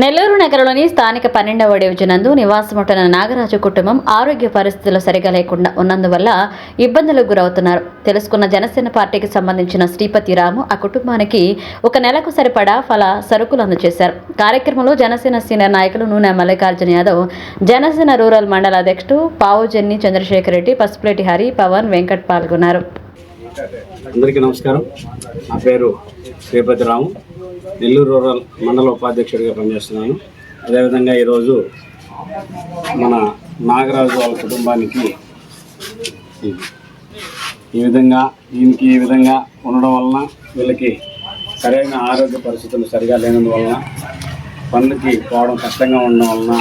నెల్లూరు నగరంలోని స్థానిక పన్నెండవ డివిజనందు నివాసముంటున్న నాగరాజు కుటుంబం ఆరోగ్య పరిస్థితులు సరిగా లేకుండా ఉన్నందువల్ల ఇబ్బందులకు గురవుతున్నారు. తెలుసుకున్న జనసేన పార్టీకి సంబంధించిన శ్రీపతి రాము ఆ కుటుంబానికి ఒక నెలకు సరిపడా ఫల సరుకులు అందజేశారు. కార్యక్రమంలో జనసేన సీనియర్ నాయకులు నూనె మల్లికార్జున యాదవ్ జనసేన రూరల్ మండల అధ్యక్షుడు పావుజన్ని చంద్రశేఖర్ రెడ్డి పసుపులేటి హరి పవన్ వెంకట్ పాల్గొన్నారు. అందరికీ నమస్కారం. నా పేరు శ్రీపతి రాము. నెల్లూరు రూరల్ మండల ఉపాధ్యక్షుడిగా పనిచేస్తున్నాను. అదేవిధంగా ఈరోజు మన నాగరాజు వాళ్ళ కుటుంబానికి ఈ- విధంగా దీనికి ఈ విధంగా ఉండడం వలన వీళ్ళకి సరైన ఆరోగ్య పరిస్థితులు సరిగా లేనందువలన పనులకి పోవడం కష్టంగా ఉండడం వలన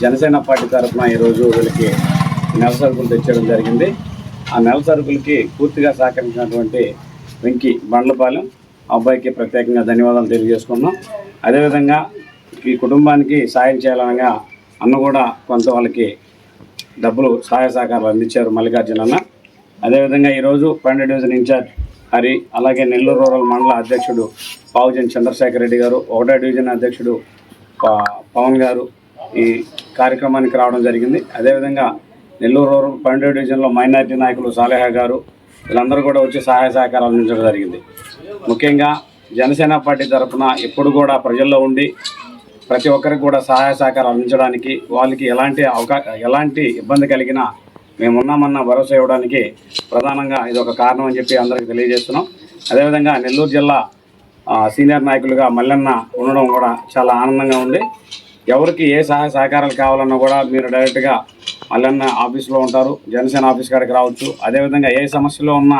జనసేన పార్టీ తరఫున ఈరోజు వీళ్ళకి నెల సరుకులు తెచ్చడం జరిగింది. ఆ నెల సరుకులకి పూర్తిగా సహకరించినటువంటి వెంకి బండ్లపాలెం అబ్బాయికి ప్రత్యేకంగా ధన్యవాదాలు తెలియజేసుకున్నాం అదేవిధంగా ఈ కుటుంబానికి సాయం చేయాలనగా అన్న కూడా కొంత వాళ్ళకి డబ్బులు సహాయ సహకారాలు అందించారు మల్లికార్జున అన్న. అదేవిధంగా ఈరోజు పన్నెండు డివిజన్ ఇన్ఛార్జ్ హరి అలాగే నెల్లూరు రూరల్ మండల అధ్యక్షుడు పావుజన్ చంద్రశేఖర్ రెడ్డి గారు ఒకటో డివిజన్ అధ్యక్షుడు పవన్ గారు ఈ కార్యక్రమానికి రావడం జరిగింది. అదేవిధంగా నెల్లూరు రూరల్ పన్నెండో డివిజన్లో మైనారిటీ నాయకులు సాలేహా గారు వీళ్ళందరూ కూడా వచ్చి సహాయ సహకారాలు అందించడం జరిగింది. ముఖ్యంగా జనసేన పార్టీ తరఫున ఎప్పుడు కూడా ప్రజల్లో ఉండి ప్రతి ఒక్కరికి కూడా సహాయ సహకారం అందించడానికి వాళ్ళకి ఎలాంటి అవకా ఎలాంటి ఇబ్బంది కలిగినా మేమున్నామన్న భరోసా ఇవ్వడానికి ప్రధానంగా ఇది ఒక కారణం అని చెప్పి అందరికీ తెలియజేస్తున్నాం. అదేవిధంగా నెల్లూరు జిల్లా సీనియర్ నాయకులుగా మల్లన్న ఉండడం కూడా చాలా ఆనందంగా ఉంది. ఎవరికి ఏ సహాయ సహకారాలు కావాలన్నా కూడా మీరు డైరెక్ట్గా మల్లన్న ఆఫీస్లో ఉంటారు జనసేన ఆఫీస్ కాడికి రావచ్చు. అదేవిధంగా ఏ సమస్యలో ఉన్న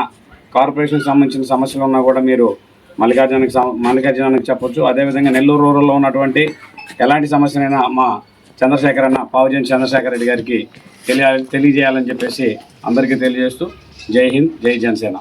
కార్పొరేషన్కి సంబంధించిన సమస్యలు ఉన్నా కూడా మీరు మల్లికార్జునకి మల్లికార్జునానికి చెప్పొచ్చు. అదేవిధంగా నెల్లూరు రూరల్లో ఉన్నటువంటి ఎలాంటి సమస్యనైనా మా చంద్రశేఖర్ అన్న పావుజన్ చంద్రశేఖర్ రెడ్డి గారికి తెలియ తెలియజేయాలని చెప్పేసి అందరికీ తెలియజేస్తూ జై హింద్ జై జనసేన.